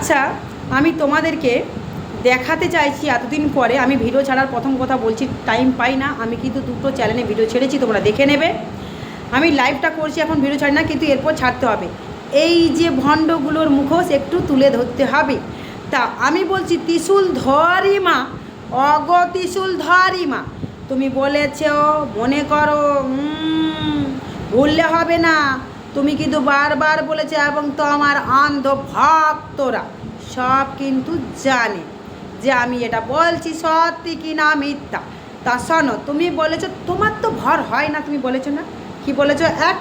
আচ্ছা আমি তোমাদেরকে দেখাতে চাইছি এতদিন পরে, আমি ভিডিও ছাড়ার প্রথম কথা বলছি টাইম পাই না, আমি কিন্তু দুটো চ্যানেলে ভিডিও ছেড়েছি, তোমরা দেখে নেবে। আমি লাইভটা করছি, এখন ভিডিও ছাড়ি না, কিন্তু এরপর ছাড়তে হবে। এই যে ভণ্ডগুলোর মুখোশ একটু তুলে ধরতে হবে। তা আমি বলছি, ত্রিশুল ধরি মা, অগ ত্রিশুল ধরি মা। তুমি বলেছ, মনে করো ভুললে হবে না। তুমি কিন্তু বারবার বলেছে, এবং তো আমার অন্ধ ভক্তরা সব কিন্তু জানে যে আমি এটা বলছি সত্যি কি না মিথ্যা। তা শোনো, তুমি বলেছ, তোমার তো ভর হয় না। তুমি বলেছ না। কি বলেছ? এক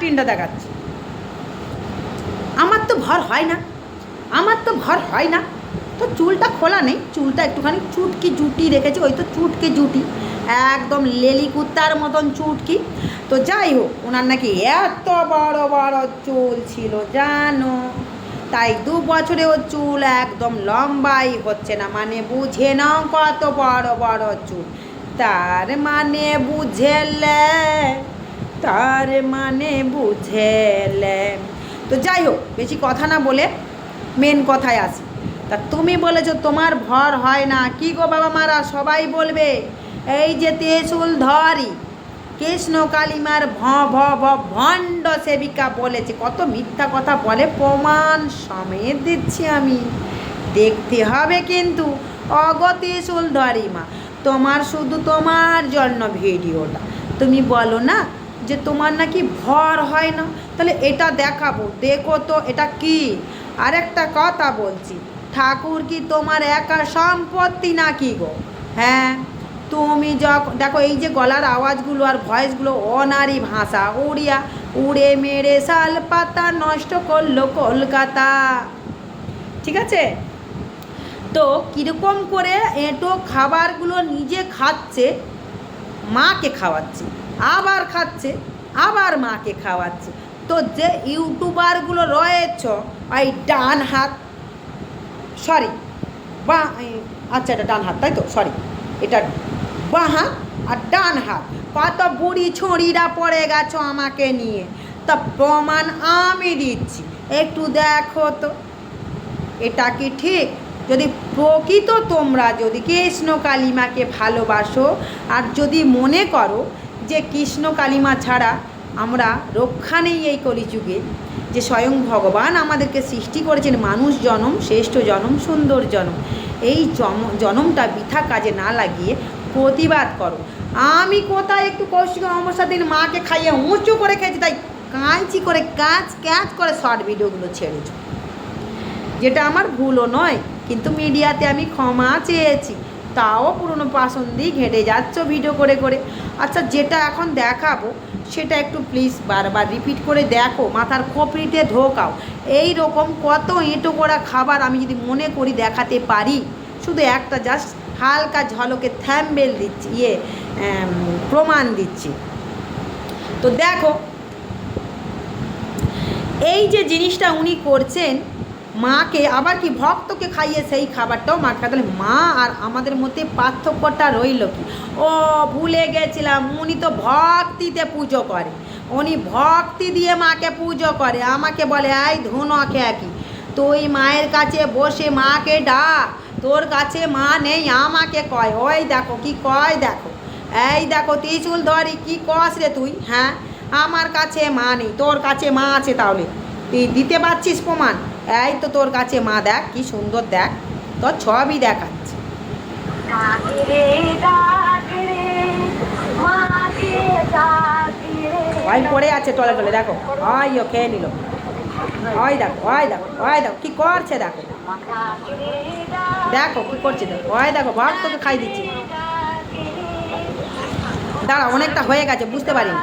তিনটা দেখাচ্ছি। আমার তো ভর হয় না। আমার তো ভর হয় না। তো চুলটা খোলা নেই, চুলটা একটুখানি চুটকি জুটি রেখেছি, ওই তো চুটকি জুটি, একদম লেলি কুত্তার মতন চুটকি। তো যাই হোক, ওনার নাকি এত বড় বড় চুল ছিল, জানো? তাই দু বছরে ওর চুল একদম লম্বাই হচ্ছে না মানে বুঝে নাও কত বড় বড় চুল। তার মানে বুঝেলে, তার মানে বুঝেলে। তো যাই হোক, বেশি কথা না বলে মেন কথায় আসি। তা তুমি বলেছ তোমার ভর হয় না। কি গো বাবা মারা, সবাই বলবে, এই যে তেসুল ধরি, কৃষ্ণ কালিমার ভ ভ ভ, ভণ্ড সেবিকা বলেছে। কত মিথ্যা কথা বলে, প্রমাণ সমেত দিচ্ছি আমি। দেখতে হবে কিন্তু অগতি ধরি মা, তোমার শুধু তোমার জন্য ভিডিওটা। তুমি বলো না যে তোমার নাকি ভর হয় না? তাহলে এটা দেখাবো, দেখো তো এটা কি। আরেকটা কথা বলছি ঠাকুর কি তোমার একা সম্পত্তি নাকি গো? হ্যাঁ তুমি যখন দেখো এই যে গলার আওয়াজগুলো আর ভয়েসগুলো অনারি ভাষা। উড়িয়া, উড়ে মেরে শাল পাতা নষ্ট করল কলকাতা। ঠিক আছে? তো কীরকম করে এঁটো খাবারগুলো নিজে খাচ্ছে, মাকে খাওয়াচ্ছে, আবার খাচ্ছে, আবার মাকে খাওয়াচ্ছে। তো যে ইউটিউবারগুলো রয়েছ, ওই ডান হাত সরি বা আচ্ছা এটা ডান হাত, তাই তো? সরি এটা বাঁ হাত আর ডান হাত। কত বুড়ি ছড়িরা পড়ে গেছো আমাকে নিয়ে। তা প্রমাণ আমি দিচ্ছি। একটু দেখো তো। এটা কি ঠিক? যদি প্রকৃত তোমরা যদি কৃষ্ণ কালিমাকে ভালোবাসো আর যদি মনে করো যে কৃষ্ণ কালিমা ছাড়া আমরা রক্ষা নেই এই কলিযুগে, যে স্বয়ং ভগবান আমাদেরকে সৃষ্টি করেছেন, মানুষ জনম, শ্রেষ্ঠ জনম, সুন্দর জনম। এই জনমটা বৃথা কাজে না লাগিয়ে প্রতিবাদ করো। আমি কোথায় একটু কৌশিক অমাবস্যার দিন মাকে খাইয়ে উঁচু করে খেয়েছি, তাই কাঁচি করে, কাঁচ, ক্যাচ করে শর্ট ভিডিওগুলো ছেড়েছি। যেটা আমার ভুলও নয়, কিন্তু মিডিয়াতে আমি ক্ষমা চেয়েছি। তাও পুরনো পাসন্দি ঘেঁটে যাচ্ছ ভিডিও করে করে। আচ্ছা যেটা এখন দেখাবো, সেটা একটু প্লিজ বারবার রিপিট করে দেখো, মাথার খোপড়িতে ঢোকাও। এই রকম কত এঁটো করা খাবার আমি যদি মনে করি দেখাতে পারি। শুধু একটা জাস্ট হালকা ঝলকে থ্যাম্বেল দিচ্ছি ইয়ে প্রমাণ দিচ্ছি। তো দেখো, এই যে জিনিসটা উনি করছেন মাকে আবার কি ভক্তকে খাইয়ে সেই খাবারটাও মাকে খাই তাহলে মা আর আমাদের মধ্যে পার্থক্যটা রইল কি? ও ভুলে গেছিলাম, উনি তো ভক্তিতে পুজো করে। উনি ভক্তি দিয়ে মাকে পুজো করে। আমাকে বলে, এই ধুনকে একই তুই মায়ের কাছে বসে মাকে ডাক। তোর কাছে মা নেই, আমাকে কয়। ওই দেখো, কি কয় দেখো। এই দেখো তিচুল ধরি, কি কস রে তুই? হ্যাঁ আমার কাছে মা নেই, তোর কাছে মা আছে তাহলে। তুই দিতে পারছিস প্রমাণ? এই তো তোর কাছে মা দেখ কি সুন্দর দেখ। তোর ছবি দেখাচ্ছে। ওই পড়ে আছে টলে টলে দেখো। ওই ও খেয়ে নিল। ওই দেখো ওই দেখো ওই দেখো কি করছে দেখো। দেখো কি করছে দেখো। ওই দেখো ভক্তকে খাই দিচ্ছে। দাঁড়া অনেকটা হয়ে গেছে বুঝতে পারিনি।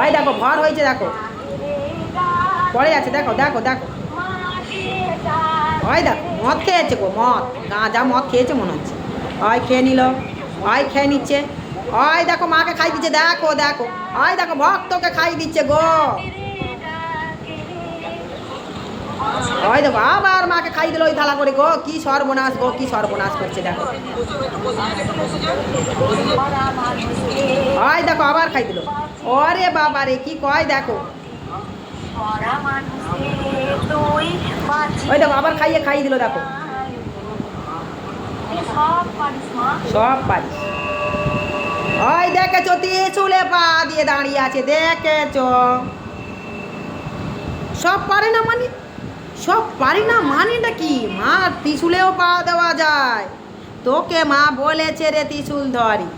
ওই দেখো ভর হয়েছে দেখো। পড়ে আছে, দেখো দেখো দেখো। ওই দেখো, মদ খেয়েছে গো, মদ। গাঁজা মদ খেয়েছে মনে হচ্ছে। ওই খেয়ে নিল, ওই খেয়ে নিচ্ছে। ওই দেখো, মাকে খাই দিচ্ছে, দেখো দেখো। ওই দেখো, ভক্তকে খাই দিচ্ছে গো। দেখো, আবার মাকে খাই দিল ওই থালা করে গো। কি সর্বনাশ গো, কি সর্বনাশ করছে, দেখো। ওই দেখো, আবার খাই দিল। ওরে বাবা রে কি কয় দেখো মরা মানুষে তুই বাঁচিয়ে ওই দেখো আবার খাইয়ে খাইয়ে দিল দেখো। সব পারিস ওই দেখেছ চুলে পা দিয়ে দাঁড়িয়ে আছে দেখেছ? সব পারে না মানে? সব পারি না মানেটা কি? মা ত্রিশুলেও পা দেওয়া যায়। তোকে মা বলেছে রে ত্রিশুল ধরি।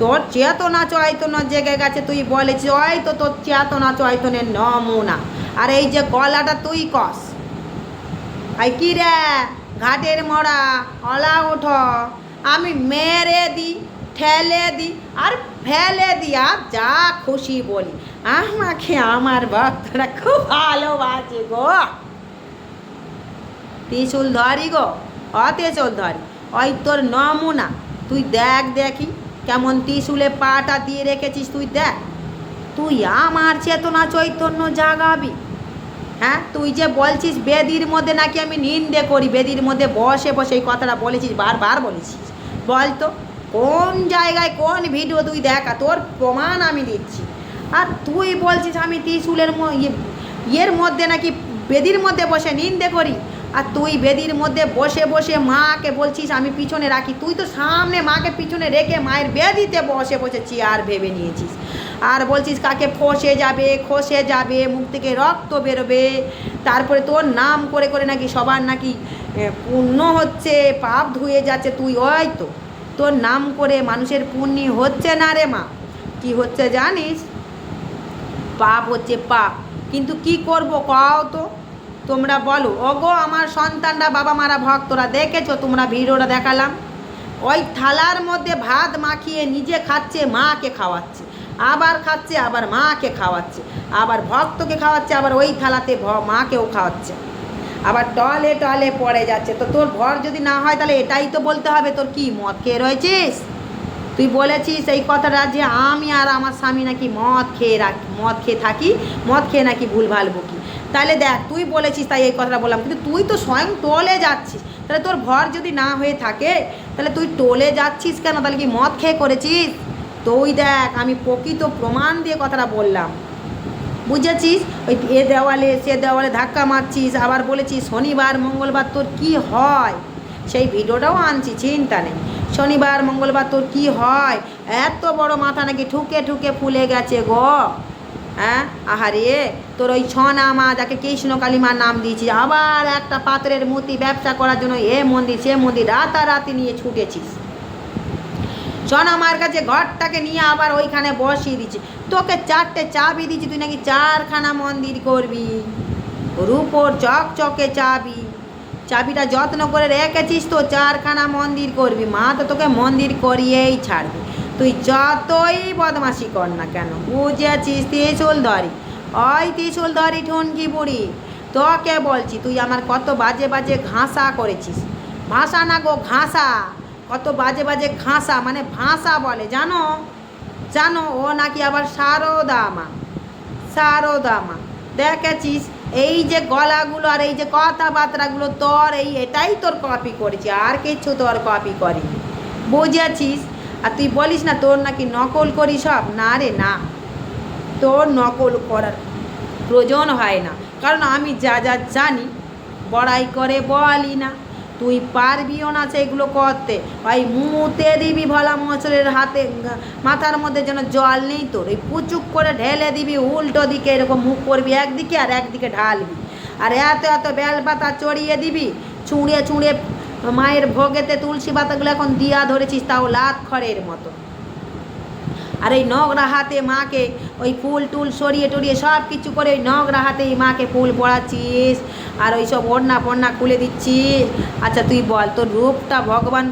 তোর চেতনা চৈতন্য জেগে গেছে, তুই বলেছিস ওই তো তোর চেতনা চৈতনের নমুনা। আর এই যে গলাটা তুই কস। আই কি রে? ঘাটের মরা, অলা ওঠ। আমি মেরে দিই ঠেলে দিই আর ফেলে আর যা খুশি বলি। আমাকে আমার ভক্তরা খুব ভালোবাসে গো। ত্রিশুল ধরি গো অতেচল ধরি ওই তোর নমুনা, তুই দেখ দেখি। কেমন ত্রিশুলে পাটা দিয়ে রেখেছিস তুই দেখ। তুই আমার চেতনা চৈতন্য জাগাবি। হ্যাঁ তুই যে বলছিস বেদির মধ্যে নাকি আমি নিন্দে করি, বেদির মধ্যে বসে বসে এই কথাটা বলেছিস, বারবার বলেছিস। বল তো কোন জায়গায় কোন ভিডিও তুই দেখা তোর প্রমাণ আমি দিচ্ছি। আর তুই বলছিস আমি ত্রিশুলের ইয়ে- ইয়ের মধ্যে নাকি বেদির মধ্যে বসে নিন্দে করি? আর তুই বেদির মধ্যে বসে বসে মাকে বলছিস, আমি পিছনে রাখি। তুই তো সামনে মাকে পিছনে রেখে মায়ের বেদিতে বসে বসে চেয়ার ভেবে নিয়েছিস। আর বলছিস, কাকে ফসে যাবে, খসে যাবে, মুখ থেকে রক্ত বেরোবে। তারপরে তোর নাম করে করে নাকি সবার নাকি পুণ্য হচ্ছে, পাপ ধুয়ে যাচ্ছে। তুই ওই তো, তোর নাম করে মানুষের পুণ্যি হচ্ছে না রে মা। কি হচ্ছে জানিস? পাপ হচ্ছে পাপ। কিন্তু কি করব কও তো? তোমরা বলো, ওগো আমার সন্তানরা বাবা মারা ভক্তরা, দেখেছ তোমরা ভিডিওটা দেখালাম? ওই থালার মধ্যে ভাত মাখিয়ে নিজে খাচ্ছে, মাকে খাওয়াচ্ছে। আবার খাচ্ছে, আবার মাকে খাওয়াচ্ছে। আবার ভক্তকে খাওয়াচ্ছে, আবার ওই থালাতে মাকেও খাওয়াচ্ছে। আবার টলে টলে পড়ে যাচ্ছে। তো তোর ভর যদি না হয়, তাহলে এটাই তো বলতে হবে, তোর কি মদ খেয়ে রয়েছিস? তুই বলেছিস এই কথাটা যে আমি আর আমার স্বামী নাকি মদ খেয়ে রাখি, মদ খেয়ে থাকি, মদ খেয়ে নাকি ভুল ভুলভাল বকি। তাহলে দেখ, তুই বলেছিস তাই এই কথাটা বললাম, কিন্তু তুই তো স্বয়ং টোলে যাচ্ছিস। তাহলে তোর ভর যদি না হয়ে থাকে, তাহলে তুই টোলে যাচ্ছিস কেন? তাহলে কি মদ খেয়ে করেছিস? তুই দেখ, আমি প্রকৃত প্রমাণ দিয়ে কথাটা বললাম। বুঝেছিস? ওই এ দেওয়ালে, সে দেওয়ালে ধাক্কা মারছিস, আবার বলেছিস শনিবার, মঙ্গলবার তোর কি হয়? সেই ভিডিওটাও আনছি, চিন্তা নেই। শনিবার, মঙ্গলবার তোর কি হয়? এত বড় মাথা নাকি ঠুকে ঠুকে ফুলে গেছে গো। হ্যাঁ? আহারে, তোর ওই ছনা মা যাকে কৃষ্ণ কালিমার নাম দিয়েছিস আবার একটা পাত্রের মূর্তি ব্যবসা করার জন্য এ মন্দির, সে মন্দির রাতারাতি নিয়ে ছুটেছিস। মার কাছে ঘরটাকে নিয়ে আবার ওইখানে বসিয়ে দিচ্ছে। তোকে চারটে চাবি দিচ্ছি, তুই নাকি চারখানা মন্দির করবি? রূপোর চকচকে চাবি। চাবিটা যত্ন করে রেখেছিস তো, চারখানা মন্দির করবি। মা তো তোকে মন্দির করিয়েই ছাড়বে। তুই যতই বদমাসি কর না কেন বুঝেছিস ত্রিশুল ধরি? ওই ত্রিশুল ধরি ঠুনকি বুড়ি। তোকে বলছি, তুই আমার কত বাজে বাজে ঘাসা করেছিস। ভাষা না গো, ঘাসা। কত বাজে বাজে ঘাসা মানে ভাষা বলে, জানো? জানো, ও নাকি আবার সারদা মা সারদা মা দেখেছিস, এই যে গলাগুলো আর এই যে কথাবার্তাগুলো তোর, এই এটাই তোর কপি করেছি, আর কিছু তোর কপি করিনি। বুঝেছিস? আর তুই বলিস না, তোর নাকি নকল করি সব? না রে, না। তোর নকল করার প্রয়োজন হয় না। কারণ আমি যা যা জানি, বড়াই করে বলি না। তুই পারবিও না সেগুলো করতে। ভাই মুতে দিবি ভোলা মশলের হাতে মাথার মধ্যে যেন জল নেই তোর। ওই পুচুক করে ঢেলে দিবি, উল্টো দিকে এরকম মুখ করবি, একদিকে আর একদিকে ঢালবি। আর এত এত বেলপাতা চড়িয়ে দিবি চুঁড়ে চুঁড়ে মায়ের ভোগেতে তুলসী পাতাগুলো এখন দিয়া ধরেছিস, তাও লাত খড়ের মতো। আর এই নগরা হাতে মাকে ওই ফুল টুল সরিয়ে টরিয়ে সব কিছু করে ওই নগরা হাতে এই মাকে ফুল পড়াচ্ছিস, আর ওই সব ওড়না ফড়না খুলে দিচ্ছিস। আচ্ছা তুই বল, তোর রূপটা ভগবান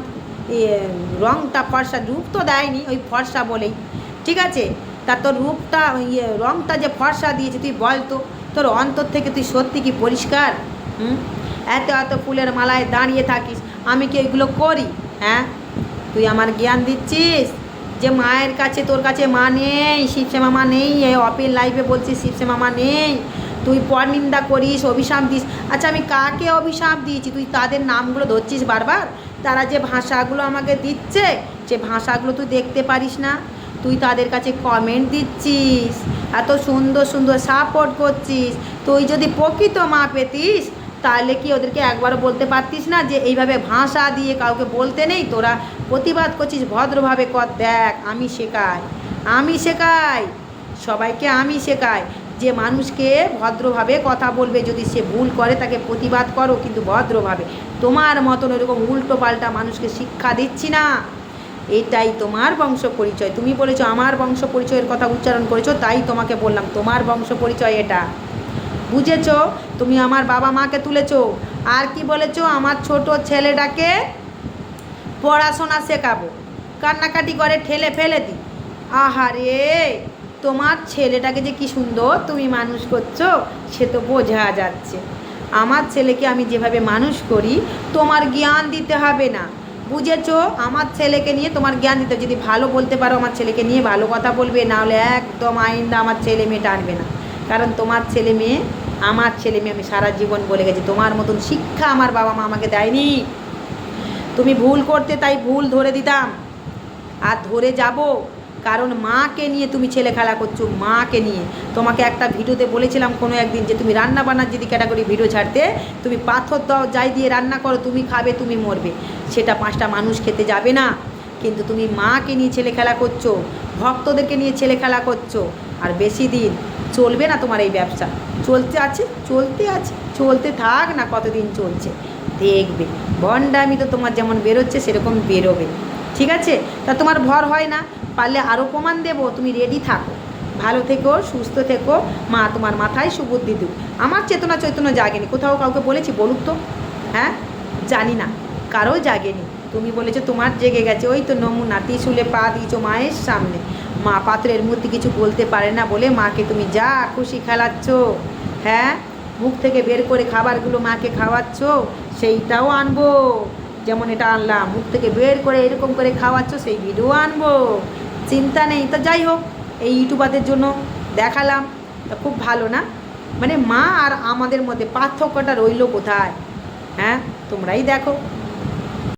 রংটা ফর্সা, রূপ তো দেয়নি, ওই ফর্সা বলেই। ঠিক আছে? তা তোর রূপটা ইয়ে রংটা যে ফর্সা দিয়েছে, তুই বল তো, তোর অন্তর থেকে তুই সত্যি কি পরিষ্কার? হুম? এত এত ফুলের মালায় দাঁড়িয়ে থাকিস, আমি কি এগুলো করি? হ্যাঁ? তুই আমার জ্ঞান দিচ্ছিস? যে মায়ের কাছে তোর কাছে মা নেই শিবসে মামা নেই, এই অপিল লাইফে বলছিস শিবসে মামা নেই। তুই পরনিন্দা করিস, অভিশাপ দিস। আচ্ছা আমি কাকে অভিশাপ দিয়েছি? তুই তাদের নামগুলো ধরছিস বারবার? তারা যে ভাষাগুলো আমাকে দিচ্ছে, যে ভাষাগুলো তুই দেখতে পারিস না, তুই তাদের কাছে কমেন্ট দিচ্ছিস। এত সুন্দর সুন্দর সাপোর্ট করছিস। তুই যদি প্রকৃত মা পেতিস তাহলে কি ওদেরকে একবারও বলতে পারতিস না যে এইভাবে ভাষা দিয়ে কাউকে বলতে নেই? তোরা প্রতিবাদ করছিস, ভদ্রভাবে কর, দেখ, আমি শেখাই আমি শেখাই, সবাইকে আমি শেখাই। যে মানুষকে ভদ্রভাবে কথা বলবে, যদি সে ভুল করে, তাকে প্রতিবাদ করো, কিন্তু ভদ্রভাবে। তোমার মতন এরকম উল্টো পাল্টা মানুষকে শিক্ষা দিচ্ছি না। এটাই তোমার বংশ পরিচয়। তুমি বলেছ আমার বংশ পরিচয়ের কথা উচ্চারণ করেছ, তাই তোমাকে বললাম, তোমার বংশ পরিচয় এটা। বুঝেছ? তুমি আমার বাবা মাকে তুলেছো। আর কি বলেছ? আমার ছোট ছেলেটাকে পড়াশোনা শেখাবো। কান্নাকাটি করে, ঠেলে ফেলে দিই আহারে! তোমার ছেলেটাকে যে কি সুন্দর তুমি মানুষ করছ, সে তো বোঝা যাচ্ছে। আমার ছেলেকে আমি যেভাবে মানুষ করি, তোমার জ্ঞান দিতে হবে না। বুঝেছ? আমার ছেলেকে নিয়ে তোমার জ্ঞান দিতে। যদি ভালো বলতে পারো, আমার ছেলেকে নিয়ে ভালো কথা বলবে না হলে একদম আইন্দা আমার ছেলে মেয়েটা আনবে না। কারণ তোমার ছেলে মেয়ে, আমার ছেলে মেয়ে আমি সারা জীবন বলে গেছি, তোমার মতন শিক্ষা আমার বাবা মা আমাকে দেয়নি। তুমি ভুল করতে তাই ভুল ধরে দিতাম। আর ধরে যাব কারণ মাকে নিয়ে তুমি ছেলে খেলা করছ, মাকে নিয়ে। তোমাকে একটা ভিডিওতে বলেছিলাম কোনো একদিন যে তুমি রান্না বান্নার যদি ক্যাটাগরি ভিডিও ছাড়তে, তুমি পাথর দাও, যাই দিয়ে রান্না করো, তুমি খাবে, তুমি মরবে। সেটা পাঁচটা মানুষ খেতে যাবে না। কিন্তু তুমি মাকে নিয়ে ছেলে খেলা করছ, ভক্তদেরকে নিয়ে ছেলে খেলা করছ আর বেশি দিন চলবে না তোমার এই ব্যবসা। চলতে আছে চলতে আছে, চলতে থাক না কতদিন চলছে। দেখবে ভণ্ডামি তো তোমার যেমন বেরোচ্ছে, সেরকম বেরোবে। ঠিক আছে? তা তোমার ভর হয় না, পারলে আরও প্রমাণ দেবো, তুমি রেডি থাকো। ভালো থেকো, সুস্থ থেকো, মা তোমার মাথায় সুবুদ্ধি দিক। আমার চেতনা চৈতন্য জাগেনি, কোথাও কাউকে বলেছি বলুক তো। হ্যাঁ? জানি না, কারও জাগেনি। তুমি বলেছ তোমার জেগে গেছে, ওই তো নমুনা, ত্রিশুলে পা দিয়েছ মায়ের সামনে। মা পাত্রের মধ্যে কিছু বলতে পারে না বলে মাকে তুমি যা খুশি খেলাচ্ছ হ্যাঁ? মুখ থেকে বের করে খাবারগুলো মাকে খাওয়াচ্ছ, সেইটাও আনব। যেমন এটা আনলাম, মুখ থেকে বের করে এরকম করে খাওয়াচ্ছ, সেই ভিডিও আনব। চিন্তা নেই, তো যাই হোক, এই ইউটিউবারদের জন্য দেখালাম। তা খুব ভালো না? মানে মা আর আমাদের মধ্যে পার্থক্যটা রইল কোথায়? হ্যাঁ? তোমরাই দেখো।